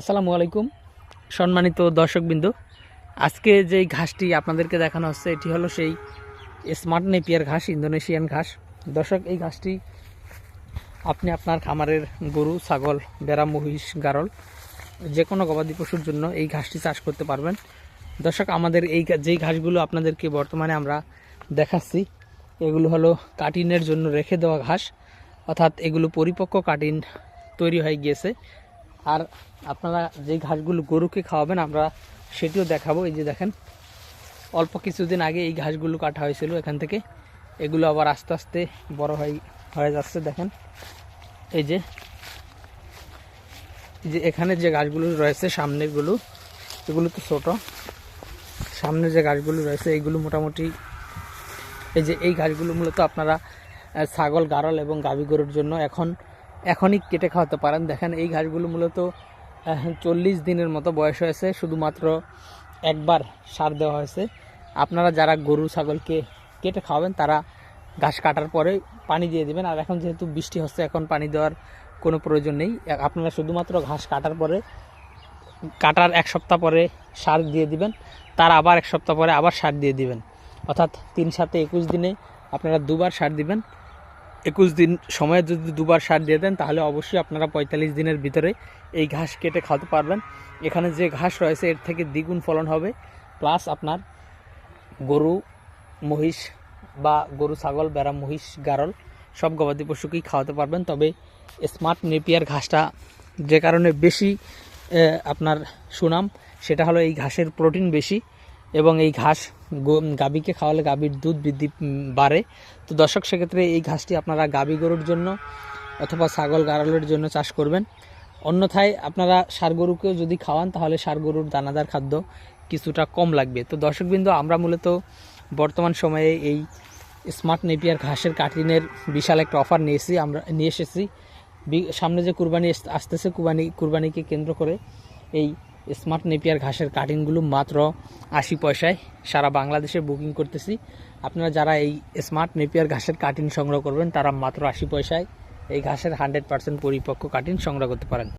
আসসালামু আলাইকুম, সম্মানিত দর্শকবৃন্দ। আজকে যেই ঘাসটি আপনাদেরকে দেখানো হচ্ছে, এটি হলো সেই স্মার্ট নেপিয়ার ঘাস, ইন্দোনেশিয়ান ঘাস। দর্শক, এই ঘাসটি আপনি আপনার খামারের গরু, ছাগল বেড়া মহিষ, গারল যে কোনো গবাদি পশুর জন্য এই ঘাসটি চাষ করতে পারবেন। দর্শক, আমাদের এই যেই ঘাসগুলো আপনাদেরকে বর্তমানে আমরা দেখাচ্ছি, এগুলো হলো কাটিনের জন্য রেখে দেওয়া ঘাস। অর্থাৎ এগুলো পরিপক্ক কাটিন তৈরি হয়ে গিয়েছে। আর আপনারা যে ঘাসগুলো গরুকে খাওয়াবেন, আমরা সেটিও দেখাবো। এই যে দেখেন, অল্প কিছুদিন আগে এই ঘাসগুলো কাটা হয়েছিল এখান থেকে। এগুলো আবার আস্তে আস্তে বড় হয়ে হয়ে যাচ্ছে, দেখেন। এই যে যে এখানে যে গাছগুলো রয়েছে সামনেরগুলো এগুলো তো ছোট। সামনে যে গাছগুলো রয়েছে এইগুলো মোটামুটি, এই যে এই ঘাসগুলো মূলত আপনারা ছাগল, গারল এবং গাভী গরুর জন্য এখন এখনই কেটে খাওয়াতে পারেন। দেখেন, এই ঘাসগুলো মূলত চল্লিশ দিনের মতো বয়স হয়েছে। শুধুমাত্র একবার সার দেওয়া হয়েছে। আপনারা যারা গরু, ছাগলকে কেটে খাওয়াবেন, তারা ঘাস কাটার পরে পানি দিয়ে দিবেন। আর এখন যেহেতু বৃষ্টি হচ্ছে, এখন পানি দেওয়ার কোনো প্রয়োজন নেই। আপনারা শুধুমাত্র ঘাস কাটার পরে, কাটার এক সপ্তাহ পরে সার দিয়ে দিবেন। তার আবার এক সপ্তাহ পরে আবার সার দিয়ে দিবেন। অর্থাৎ তিন সাথে একুশ দিনে আপনারা দুবার সার দিবেন। একুশ দিন সময়ে যদি দুবার সার দিয়ে দেন, তাহলে অবশ্যই আপনারা পঁয়তাল্লিশ দিনের ভিতরে এই ঘাস কেটে খাওয়াতে পারবেন। এখানে যে ঘাস রয়েছে, এর থেকে দ্বিগুণ ফলন হবে। প্লাস আপনার গরু, মহিষ বা গরু, ছাগল, বেড়া, মহিষ, গারল, সব গবাদি পশুকেই খাওয়াতে পারবেন। তবে স্মার্ট নেপিয়ার ঘাসটা যে কারণে বেশি আপনার সুনাম, সেটা হলো এই ঘাসের প্রোটিন বেশি। এবং এই ঘাস গাভীকে খাওয়ালে গাভীর দুধ বৃদ্ধি বাড়ে। তো দর্শক, সেক্ষেত্রে এই ঘাসটি আপনারা গাভী গরুর জন্য অথবা ছাগল গারলের জন্য চাষ করবেন। অন্যথায় আপনারা সার গরুকেও যদি খাওয়ান, তাহলে সার গরুর দানাদার খাদ্য কিছুটা কম লাগবে। তো দর্শকবৃন্দ, আমরা মূলত বর্তমান সময়ে এই স্মার্ট নেপিয়ার ঘাসের কাটিনের বিশাল একটা অফার নিয়েছি, আমরা নিয়ে এসেছি। সামনে যে কুরবানি আস- আসতেছে, কুরবানি কুরবানিকে কেন্দ্র করে এই স্মার্ট নেপিয়ার ঘাসের কাটিংগুলো মাত্র আশি পয়সায় সারা বাংলাদেশে বুকিং করতেছি। আপনারা যারা এই স্মার্ট নেপিয়ার ঘাসের কাটিং সংগ্রহ করবেন, তারা মাত্র আশি পয়সায় এই ঘাসের হান্ড্রেড পার্সেন্ট পরিপক্ক কাটিং সংগ্রহ করতে পারেন।